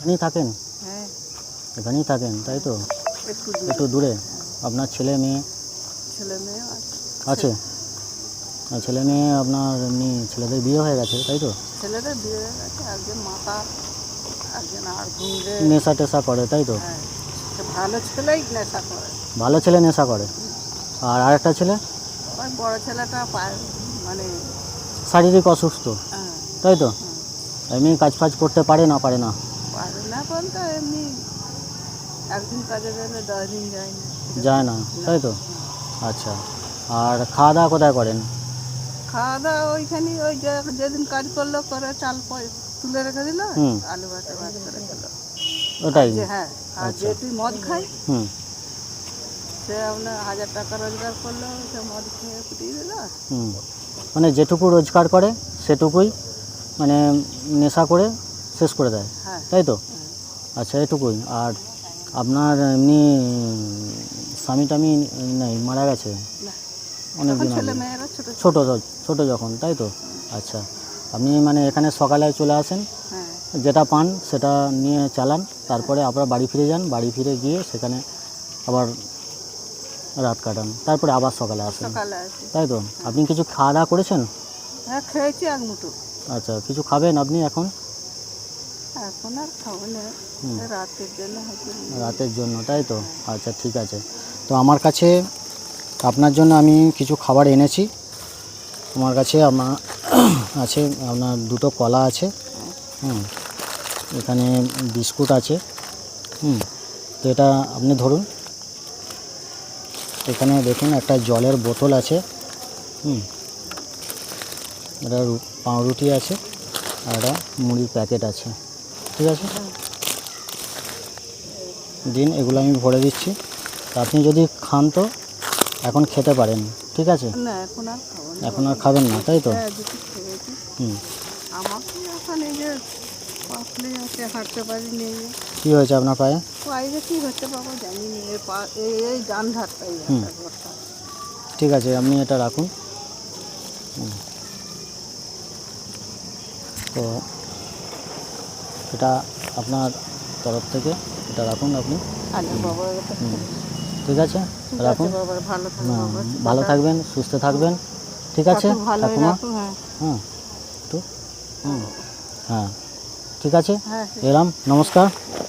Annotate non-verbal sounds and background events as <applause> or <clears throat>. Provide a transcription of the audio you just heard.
এখানেই থাকেন? হ্যাঁ। এখানেই থাকেন তাই তো? একটু দূরে। আপনার ছেলে মেয়ে? ছেলে মেয়ে আছে। ছেলে মেয়ে আপনার এমনি ছেলেদের বিয়ে হয়ে গেছে তাই তো? ছেলেদের বিয়ে হয়ে গেছে একজন মাথা একজন আর ঘুমরে নেশা টেশা করে তাই তো? হ্যাঁ ভালো ছেলেই নেশা করে। ভালো ছেলে নেশা করে? আর আরেকটা ছেলে? বড় ছেলেটা মানে শারীরিক অসুস্থ হ্যাঁ, তাই তো? এমনি কাজ ফাজ করতে পারে না পারে না। পারে না বলতে এমনি একদিন কাজে গেলে দশ দিন যায় না। যায় না তাই তো? আচ্ছা আর খাওয়া দাওয়া কোথায় করেন? খাওয়া দাওয়া ওইখানে ওই যেদিন কাজ করল করে চাল তুলে রেখে দিল আলু ভাতে ভাত করে খেলো। ওটাই? হ্যাঁ আর আচ্ছা। যেটি মদ খায় হুম। সে আপনার হাজার টাকা রোজগার করল সে মদ খেয়ে ফুটিয়ে দিল। হুম। মানে যেটুকু রোজগার করে সেটুকুই মানে নেশা করে শেষ করে দেয় হ্যাঁ। তাই তো? আচ্ছা এটুকুই। আর আপনার এমনি স্বামী টামি নেই মারা গেছে? অনেক দিন আগে। ছোট ছোট যখন তাই তো? আচ্ছা। আপনি মানে এখানে সকালে চলে আসেন হ্যাঁ। যেটা পান সেটা নিয়ে চালান তারপরে আবার বাড়ি ফিরে যান বাড়ি ফিরে গিয়ে সেখানে আবার রাত কাটান তারপরে আবার সকালে আসেন। তাই তো? আপনি কিছু খাওয়া দাওয়া করেছেন? হ্যাঁ খেয়েছি এক মুঠো। আচ্ছা কিছু খাবেন আপনি এখন? এখন আর খাব না। রাতের জন্য রাতের জন্য তাই তো? আচ্ছা ঠিক আছে। তো আমার কাছে আপনার জন্য আমি কিছু খাবার এনেছি। আমার কাছে আমার <clears throat> আছে আপনার দুটো কলা আছে। হুম এখানে বিস্কুট আছে। হুম তো এটা আপনি ধরুন। এখানে দেখুন একটা জলের বোতল আছে। হুম এটা পাউরুটি আছে। আর একটা মুড়ির প্যাকেট আছে। ঠিক আছে? দিন এগুলো আমি ভরে দিচ্ছি। আপনি যদি খান তো এখন খেতে পারেন ঠিক আছে? এখন আর খাবেন না তাই তো? হ্যাঁ হুম। কী হয়েছে আপনার পায়ে। ঠিক আছে আপনি এটা রাখুন। তো এটা আপনার তরফ থেকে এটা রাখুন আপনি। এটা ঠিক আছে রাখুন। ভালো হ্যাঁ, থাকবেন সুস্থ থাকবেন। ঠিক আছে ঠাকুমা? হ্যাঁ। হুম একটু হ্যাঁ। ঠিক আছে এরাম এলাম নমস্কার নমস্কার।